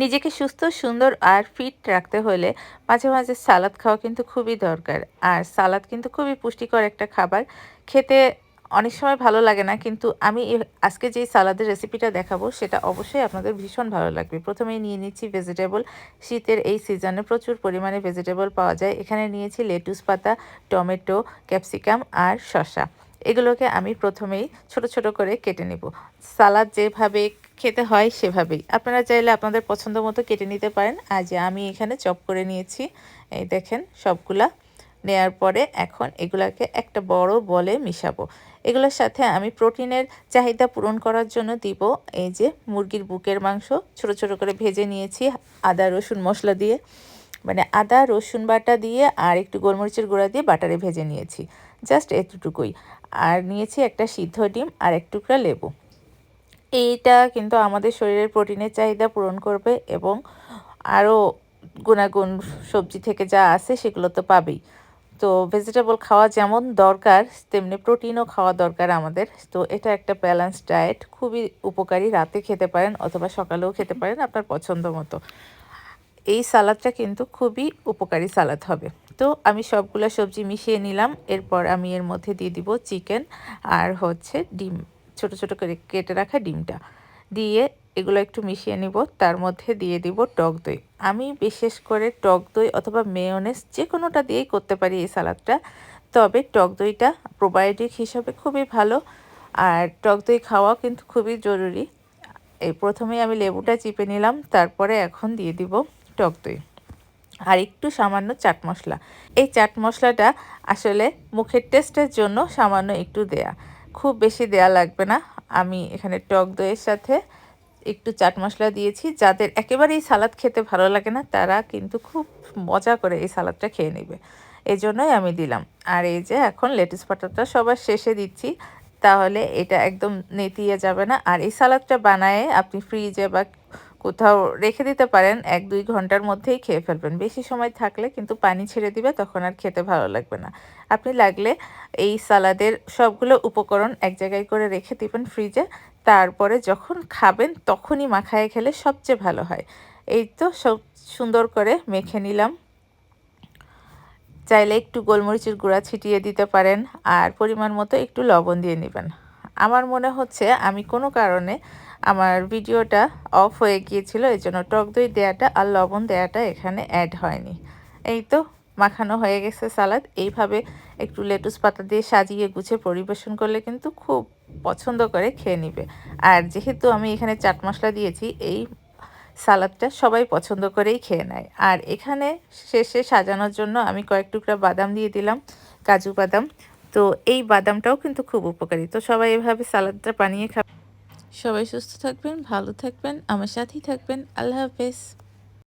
নিজেকে সুস্থ, সুন্দর আর ফিট রাখতে হলে মাঝে মাঝে সালাদ খাওয়া কিন্তু খুবই দরকার। আর সালাদ কিন্তু খুবই পুষ্টিকর একটা খাবার। খেতে অনেক সময় ভালো লাগে না, কিন্তু আমি আজকে যেই সালাদের রেসিপিটা দেখাবো, সেটা অবশ্যই আপনাদের ভীষণ ভালো লাগবে। প্রথমেই নিয়ে নিচ্ছি ভেজিটেবল শীতের এই সিজনে প্রচুর পরিমাণে ভেজিটেবল পাওয়া যায়। এখানে নিয়েছি লেটুস পাতা, টমেটো ক্যাপসিকাম আর শসা। এগুলোকে আমি প্রথমেই ছোট ছোট করে কেটে নেব। সালাদ যেভাবে খেতে হয় সেভাবেই। আপনারা চাইলে আপনাদের পছন্দ মতো কেটে নিতে পারেন। আজ আমি এখানে চপ করে নিয়েছি, এই দেখেন সবগুলা। নেয়ার পরে এখন এগুলাকে একটা বড় বলে মিশাবো। এগুলোর সাথে আমি প্রোটিনের চাহিদা পূরণ করার জন্য দিব এই যে মুরগির বুকের মাংস। ছোট ছোট করে ভেজে নিয়েছি আদা, রসুন মশলা দিয়ে। মানে আদা, রসুন বাটা দিয়ে আর একটু গোলমরিচের গুঁড়া দিয়ে বাটারে ভেজে নিয়েছি। জাস্ট এতটুকুই। আর নিয়েছি একটা সিদ্ধ ডিম আর এক টুকরা লেবু। এইটা কিন্তু আমাদের শরীরের প্রোটিনের চাহিদা পূরণ করবে এবং আরও গুণাগুণ সবজি থেকে যা আছে সেগুলো তো পাবেই। তো ভেজিটেবল খাওয়া যেমন দরকার, তেমনি প্রোটিনও খাওয়া দরকার আমাদের। তো এটা একটা ব্যালেন্স ডায়েট খুবই উপকারী। রাতে খেতে পারেন অথবা সকালেও খেতে পারেন আপনার পছন্দ মতো। এই সালাদটা কিন্তু খুবই উপকারী সালাদ হবে। তো আমি সবগুলো সবজি মিশিয়ে নিলাম। এরপর আমি এর মধ্যে দিয়ে দিব চিকেন আর হচ্ছে ডিম। ছোট ছোট করে কেটে রাখা ডিমটা। দিয়ে এগুলো একটু মিশিয়ে নিব, তার মধ্যে দিয়ে দিব টক দই। আমি বিশেষ করে টক দই অথবা মেয়নেস যে কোনোটা দিয়েই করতে পারি এই সালাদটা, তবে টক দইটা প্রোবায়োটিক হিসাবে খুবই ভালো আর টক দই খাওয়া কিন্তু খুবই জরুরি। এই প্রথমে আমি লেবুটা চিপে নিলাম, তারপরে এখন দিয়ে দিব টক দই। আর একটু সামান্য চাট মশলা। এই চাট মশলাটা আসলে মুখের টেস্টের জন্য সামান্য একটু দেয়া। খুব বেশি দেয়া লাগবে না। আমি এখানে টক দইয়ের সাথে একটু চাট মশলা দিয়েছি। যাদের একেবারেই সালাদ খেতে ভালো লাগে না, তারা কিন্তু খুব মজা করে এই সালাদটা খেয়ে নেবে। এই জন্যই আমি দিলাম। আর এই যে এখন লেটুস পাটাটা সবার শেষে দিচ্ছি। তাহলে এটা একদম নেতিয়ে যাবে না। আর এই সালাদটা বানায়ে আপনি ফ্রিজে বা কোথাও রেখে দিতে পারেন, এক দুই ঘণ্টার মধ্যেই খেয়ে ফেলবেন। বেশি সময় থাকলে কিন্তু পানি ছেড়ে দিবে, তখন আর খেতে ভালো লাগবে না। আপনি লাগলে এই সালাদের সবগুলো উপকরণ এক জায়গায় করে রেখে দিবেন ফ্রিজে। তারপরে যখন খাবেন, তখনই মাখায় খেলে সবচেয়ে ভালো হয়। এই তো সব সুন্দর করে মেখে নিলাম। চাইলে একটু গোলমরিচের গুঁড়া ছিটিয়ে দিতে পারেন, আর পরিমাণ মতো একটু লবণ দিয়ে নেবেন। আমার মনে হচ্ছে আমি কোনো কারণে আমার ভিডিওটা অফ হয়ে গিয়েছিল, এই জন্য টক দই দেওয়াটা আর লবণ দেওয়াটা এখানে অ্যাড হয়নি। এই তো, মাখানো হয়ে গেছে সালাদ। এইভাবে একটু লেটুস পাতা দিয়ে সাজিয়ে গুছিয়ে পরিবেশন করলে কিন্তু খুব পছন্দ করে খেয়ে নিবে। আর যেহেতু আমি এখানে চাট মশলা দিয়েছি, এই সালাদটা সবাই পছন্দ করেই খেয়ে নেয়। আর এখানে শেষে সাজানোর জন্য আমি কয়েক টুকরা বাদাম দিয়ে দিলাম, কাজু বাদাম। তো এই বাদামটাও কিন্তু খুব উপকারী। তো সবাই এভাবে সালাদটা বানিয়ে খাবেন সবাই সুস্থ থাকবেন, ভালো থাকবেন, আমার সাথেই থাকবেন। আল্লাহ হাফেজ।